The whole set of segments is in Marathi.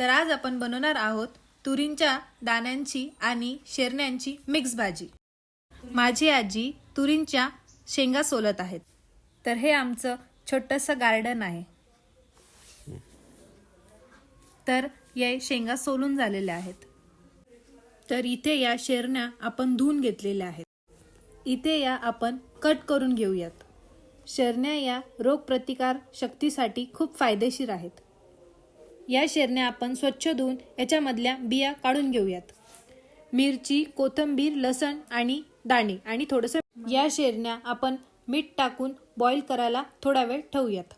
तर आज आपण बनवणार आहोत तुरींच्या दाण्यांची आणि शेरण्यांची मिक्स भाजी. माझी आजी तुरींच्या शेंगा सोलत आहेत. तर हे आमचं छोटंसं गार्डन आहे. तर या शेंगा सोलून झालेल्या आहेत. तर इथे या शेरण्या आपण धुवून घेतलेल्या आहेत. इथे या आपण कट करून घेऊयात. शेरण्या या रोगप्रतिकार शक्तीसाठी खूप फायदेशीर आहेत. या शेरण्या आपण स्वच्छ धुवून याच्यामधल्या बिया काढून घेऊयात. मिरची कोथिंबीर लसण आणि दाणे. आणि थोडंसं या शेरण्या आपण मीठ टाकून बॉईल करायला थोडा वेळ ठेवूयात.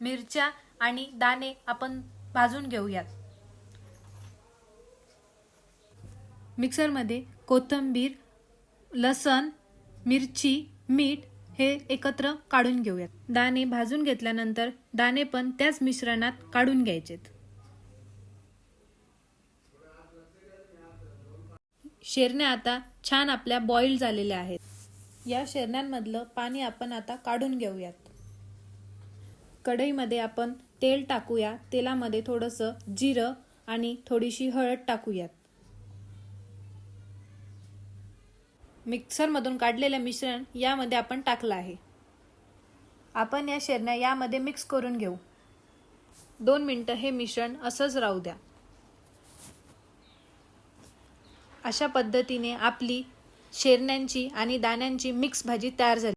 मिरच्या आणि दाणे आपण भाजून घेऊयात. मिक्सरमध्ये कोथिंबीर लसण मिरची मीठ हे एकत्र काढून घेऊयात. दाणे भाजून घेतल्यानंतर दाणे पण त्याच मिश्रणात काढून घ्यायचेत. शेरण्या आता छान आपल्या बॉईल झालेल्या आहेत. या शेरण्यांमधलं पाणी आपण आता काढून घेऊयात. कढईमध्ये आपण तेल टाकूया. तेलामध्ये थोडंसं जिरं आणि थोडीशी हळद टाकूयात. मिक्सरमधून काढलेलं मिश्रण यामध्ये आपण टाकलं आहे. आपण या शेरण्या यामध्ये मिक्स करून घेऊ. दोन मिनटं हे मिश्रण असंच राहू द्या. अशा पद्धतीने आपली शेरण्यांची आणि दाण्यांची मिक्स भाजी तयार झाली.